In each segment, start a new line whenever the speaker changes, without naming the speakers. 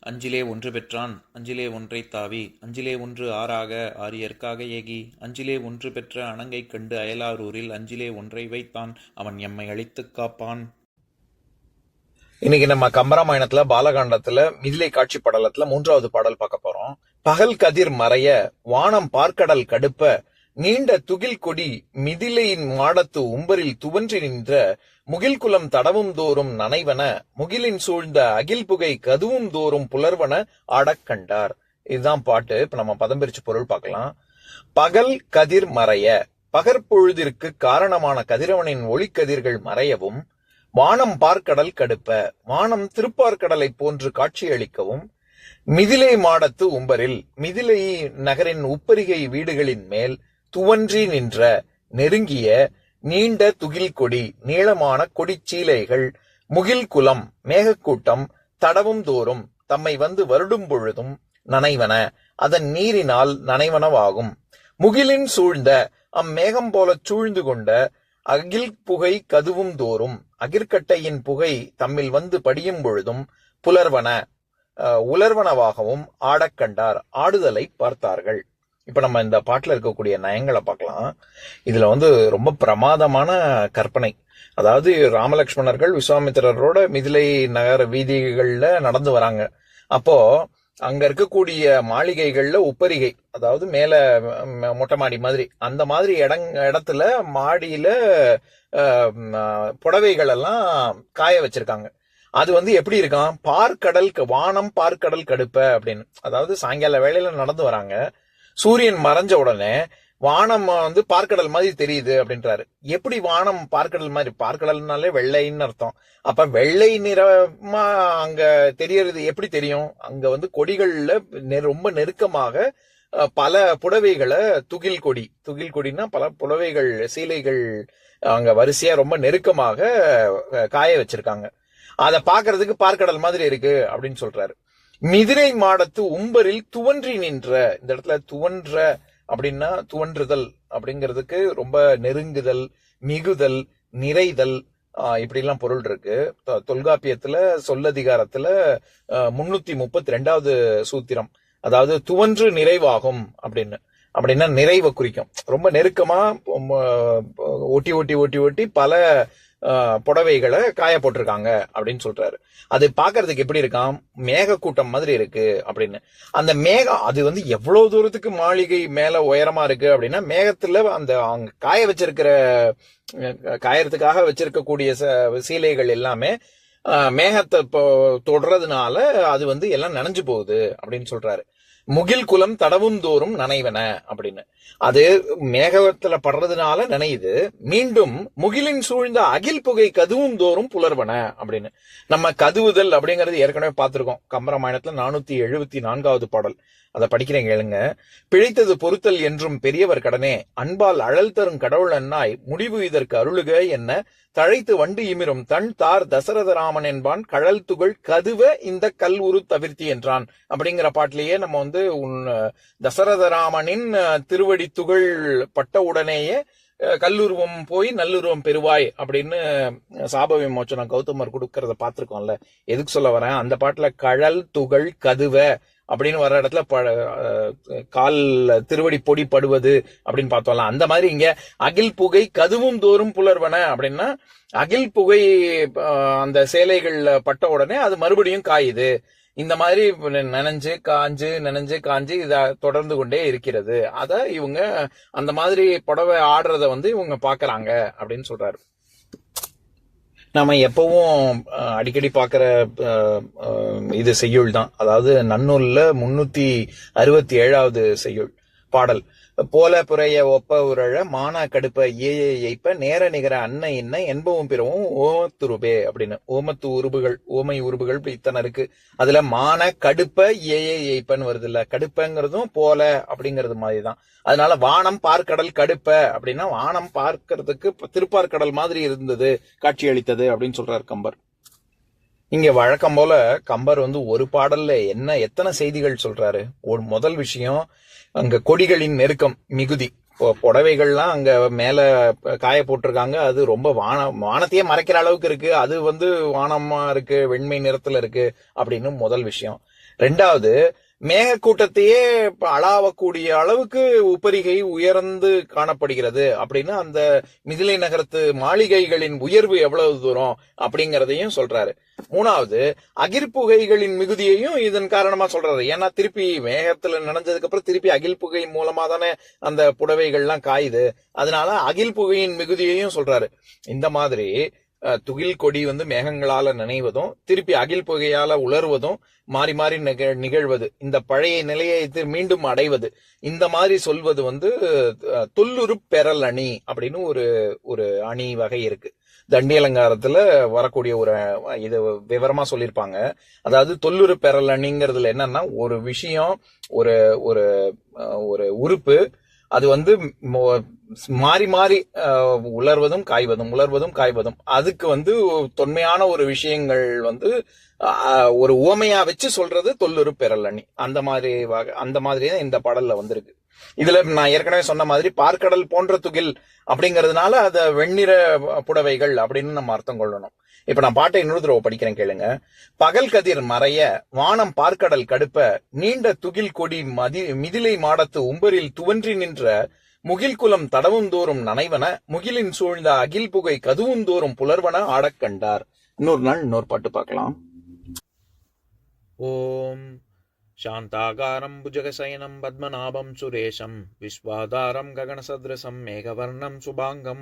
அஞ்சிலே ஒன்று பெற்றான் அஞ்சிலே ஒன்றை தாவி அஞ்சிலே ஒன்று ஆறாக ஆரியர்க்காக ஏகி அஞ்சிலே ஒன்று பெற்ற அணங்கைக் கண்டு அயலாரூரில் அஞ்சிலே ஒன்றை வைத்தான் அவன் எம்மை அழித்துக் காப்பான்.
இன்னைக்கு நம்ம கம்பராமாயணத்துல பாலகாண்டத்துல மிதிலை காட்சி படலத்துல மூன்றாவது பாடல் பார்க்க போறோம். பகல் கதிர் மறைய வானம் பார்க்கடல் கடுப்ப நீண்ட துகில் கொடி மிதிலையின் மாடத்து உம்பரில் துவன்றி நின்ற முகில்குலம் தடவும் தோறும் நனைவன முகிலின் சூழ்ந்த அகில் புகை கதுவும் தோறும் புலர்வன ஆடக்கண்டார் இதுதான் பாட்டு. இப்ப நம்ம பதம் பிரிச்சு பொருள் பார்க்கலாம். பகல் கதிர் மறைய. பகற்பொழுதிற்கு காரணமான கதிரவனின் ஒளிக்கதிர்கள் மறையவும் வானம் பார்க்கடல் கடுப்ப. வானம் திருப்பார்க்கடலை போன்று காட்சியளிக்கவும் மிதிலை மாடத்து உம்பரில் மிதிலை நகரின் உப்பரிகை வீடுகளின் மேல் துவன்றி நின்ற நெருங்கிய நீண்ட துகில் கொடி நீளமான கொடிச்சீலைகள் முகில் குலம் மேகக்கூட்டம் தடவும் தோறும் தம்மை வந்து வருடும் பொழுதும் நனைவன. அதன் நீரினால் நனைவனவாகும். முகிலின் சூழ்ந்த அம்மேகம் போலச் சூழ்ந்து கொண்ட அகில் புகை கதுவும் தோறும் அகிர்கட்டையின் புகை தம்மில் வந்து படியும் பொழுதும் புலர்வன உலர்வனவாகவும் ஆடக் கண்டார் ஆடுதலை பார்த்தார்கள். இப்ப நம்ம இந்த பாட்டில் இருக்கக்கூடிய நயங்களை பார்க்கலாம். இதுல வந்து ரொம்ப பிரமாதமான கற்பனை. அதாவது ராமலக்ஷ்மணர்கள் விஸ்வாமித்திரரோட மிதிலை நகர வீதிகளில் நடந்து வராங்க. அப்போ அங்க இருக்கக்கூடிய மாளிகைகள்ல உப்பரிகை அதாவது மேல மொட்டை மாடி மாதிரி அந்த மாதிரி இடங் இடத்துல மாடியில புடவைகள் எல்லாம் காய வச்சிருக்காங்க. அது வந்து எப்படி இருக்கான்? பார்க்கடல் வானம் பார்க்கடல் கடுப்ப அப்படின்னு. அதாவது சாயங்கால வேலையில நடந்து வராங்க. சூரியன் மறைஞ்ச உடனே வானம் வந்து பார்க்கடல் மாதிரி தெரியுது அப்படின்றாரு. எப்படி வானம் பார்க்கடல் மாதிரி? பார்க்கடல்னாலே வெள்ளைன்னு அர்த்தம். அப்ப வெள்ளை நிறமா அங்க தெரியறது எப்படி தெரியும்? அங்க வந்து கொடிகள்ல ரொம்ப நெருக்கமாக பல புடவைகளை துகில் கொடி துகில் கொடின்னா பல புடவைகள் சீலைகள் அங்க வரிசையா ரொம்ப நெருக்கமாக காய வச்சிருக்காங்க. அதை பாக்குறதுக்கு பார்க்கடல் மாதிரி இருக்கு அப்படின்னு சொல்றாரு. மிதிரை மாடத்து உம்பரில் துவன்றி நின்ற இந்த இடத்துல துவன்ற அப்படின்னா துவன்றுதல் அப்படிங்கிறதுக்கு ரொம்ப நெருங்குதல் மிகுதல் நிறைதல் இப்படிலாம் இப்படி எல்லாம் பொருள் இருக்கு. தொல்காப்பியத்துல சொல்லதிகாரத்துல முன்னூத்தி முப்பத்தி ரெண்டாவது சூத்திரம். அதாவது துவன்று நிறைவாகும் அப்படின்னு. அப்படின்னா நிறைவை குறிக்கும். ரொம்ப நெருக்கமா ஒட்டி ஒட்டி ஒட்டி ஒட்டி பல புடவைகளை காய போட்டிருக்காங்க அப்படின்னு சொல்றாரு. அது பாக்குறதுக்கு எப்படி இருக்காம் மேக கூட்டம் மாதிரி இருக்கு அப்படின்னு. அந்த மேகம் அது வந்து எவ்வளவு தூரத்துக்கு மாளிகை மேல உயரமா இருக்கு அப்படின்னா மேகத்துல அந்த அவங்க காய வச்சிருக்கிற காயறதுக்காக வச்சிருக்கக்கூடிய ச- சீலைகள் எல்லாமே மேகத்தை இப்போ தொடுறதுனால அது வந்து எல்லாம் நனைஞ்சு போகுது அப்படின்னு சொல்றாரு. முகில் குலம் தடவும் தோறும் நனைவன அப்படின்னு. அது மேகத்துல படுறதுனால நனையுது. மீண்டும் முகிலின் சூழ்ந்த அகில் புகை கதுவும் தோறும் புலர்வன அப்படின்னு. நம்ம கதுவுதல் அப்படிங்கறது ஏற்கனவே பார்த்திருக்கோம். கம்பராமாயணத்துல நானூத்தி எழுபத்தி நான்காவது பாடல். அதை படிக்கிறேன் கேளுங்க. பிழைத்தது பொறுத்தல் என்றும் பெரியவர் கடனே. அன்பால் அழல் தரும் கடவுள் அண்ணாய் முடிவு இதற்கு அருளுக என்ன. தழைத்து வண்டு இமிரும் தன் தார் தசரதராமன் என்பான். கழல் துகள் கதுவ இந்த கல் உரு தவிர்த்தி என்றான். அப்படிங்கிற பாட்டிலேயே நம்ம வந்து உன் தசரதராமனின் அஹ், திருவடி துகள் பட்ட உடனேயே கல்லுருவம் போய் நல்லுருவம் பெறுவாய் அப்படின்னு சாப விமோச்சனம் கௌதமர் கொடுக்கறத பார்த்திருக்கோம்ல. எதுக்கு சொல்ல வரேன்? அந்த பாட்டுல கழல் துகள் கதுவ அப்படின்னு வர இடத்துல ப- கால் திருவடி பொடி படுவது அப்படின்னு பார்த்தோம்ல. அந்த மாதிரி இங்க அகில் புகை கதுவும் தோறும் புலர்வன அப்படின்னா அகில் புகை அந்த சேலைகள்ல பட்ட உடனே அது மறுபடியும் காயுது. இந்த மாதிரி நினைஞ்சு காஞ்சு நினைஞ்சு காஞ்சு இத தொடர்ந்து கொண்டே இருக்கிறது. அதை இவங்க அந்த மாதிரி புடவை ஆடுறத வந்து இவங்க பாக்குறாங்க அப்படின்னு சொல்றாரு. நாம எப்பவும் அஹ், அடிக்கடி பார்க்குற அஹ், அஹ், இது செய்யுள் தான். அதாவது நன்னூல்ல முன்னூத்தி அறுபத்தி ஏழாவது செய்யுள் பாடல். போல புறைய ஒப்ப உரழ மானா கடுப்ப ஏஏ எய்ப்ப நேர நிகர அன்ன இன்ன என்பவும் பிறவும் ஓமத்துருபே அப்படின்னு. ஓமத்து உருபுகள் ஓமை உருபுகள் இத்தனை இருக்கு. அதுல மான கடுப்ப ஏஏ எய்ப்பன்னு வருது இல்ல கடுப்பங்கிறதும் போல அப்படிங்கிறது மாதிரிதான். அதனால வானம் பார்க்கடல் கடுப்ப அப்படின்னா வானம் பார்க்கறதுக்கு திருப்பார்கடல் மாதிரி இருந்தது காட்சியளித்தது அப்படின்னு சொல்றார் கம்பர். இங்க வழக்கம் போல கம்பர் வந்து ஒரு பாடல்ல என்ன எத்தனை செய்திகள் சொல்றாரு? ஒரு முதல் விஷயம் அங்க கொடிகளின் நெருக்கம் மிகுதி. இப்போ புடவைகள்லாம் அங்க மேல காய போட்டிருக்காங்க. அது ரொம்ப வான வானத்தையே மறைக்கிற அளவுக்கு இருக்கு. அது வந்து வானமா இருக்கு வெண்மை நிறத்துல இருக்கு அப்படின்னு முதல் விஷயம். ரெண்டாவது மேகக்கூட்டத்தையே இப்ப அளாவக்கூடிய அளவுக்கு உப்பரிகை உயர்ந்து காணப்படுகிறது. அப்படின்னு அந்த மிதிலை நகரத்து மாளிகைகளின் உயர்வு எவ்வளவு தூரம் அப்படிங்கறதையும் சொல்றாரு. மூணாவது அகிர்புகைகளின் மிகுதியையும் இதன் காரணமா சொல்றாரு. ஏன்னா திருப்பி மேகத்துல நினைஞ்சதுக்கு அப்புறம் திருப்பி அகில் புகை மூலமா தானே அந்த புடவைகள்லாம் காயுது. அதனால அகில் புகையின் மிகுதியையும் சொல்றாரு. இந்த மாதிரி துகில் கொடி வந்து மேகங்களால நினைவதும் திருப்பி அகில் புகையால உலர்வதும் மாறி மாறி நிகழ்வது. இந்த பழைய நிலையை மீண்டும் அடைவது. இந்த மாதிரி சொல்வது வந்து தொல்லுரு பெறல் அணி அப்படின்னு ஒரு ஒரு அணி வகை இருக்கு. தண்டி அலங்காரத்துல வரக்கூடிய ஒரு இது விவரமா சொல்லியிருப்பாங்க அதாவது தொல்லுரு பெறல் அணிங்கிறதுல என்னன்னா ஒரு விஷயம் ஒரு ஒரு ஒரு உறுப்பு அது வந்து மாறி மாறி உலர்வதும் காய்வதும் உலர்வதும் காய்வதும். அதுக்கு வந்து தொன்மையான ஒரு விஷயங்கள் வந்து ஒரு உவமையா வச்சு சொல்றது தொல்லுறு பெறலணி அந்த மாதிரி வகை அந்த மாதிரி தான் இந்த பாடல்ல வந்திருக்கு. இதுல நான் ஏற்கனவே சொன்ன மாதிரி பார்க்கடல் போன்ற துகில் அப்படிங்கறதுனால அத வெண்ணிற புடவைகள் அப்படின்னு நம்ம அர்த்தம் கொள்ளணும். இப்ப நான் பாட்டை இன்னொரு தடவை படிக்கிறேன் கேளுங்க பகல் கதிர் மறைய வானம் பார்க்கடல் கடுப்ப நீண்ட துகில் கொடி மதி மிதிலை மாடத்து உம்பரில் துவன்றி நின்ற முகில் குலம் தடவும் தோறும் நனைவன முகிலின் சூழ்ந்த அகில் புகை கதுவும் தோறும் புலர்வன ஆடக் கண்டார் இன்னொரு நாள் இன்னொரு பாட்டு பார்க்கலாம்
ॐ शान्ताकारं भुजगशयनं पद्मनाभं सुरेशं विश्वाधारं गगनसदृशं मेघवर्णं शुभाङ्गं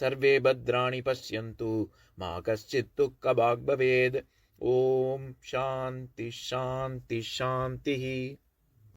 सर्वे भद्राणि पश्यन्तु। मा कश्चित् भवेत् ॐ शान्ति शान्ति शान्तिः।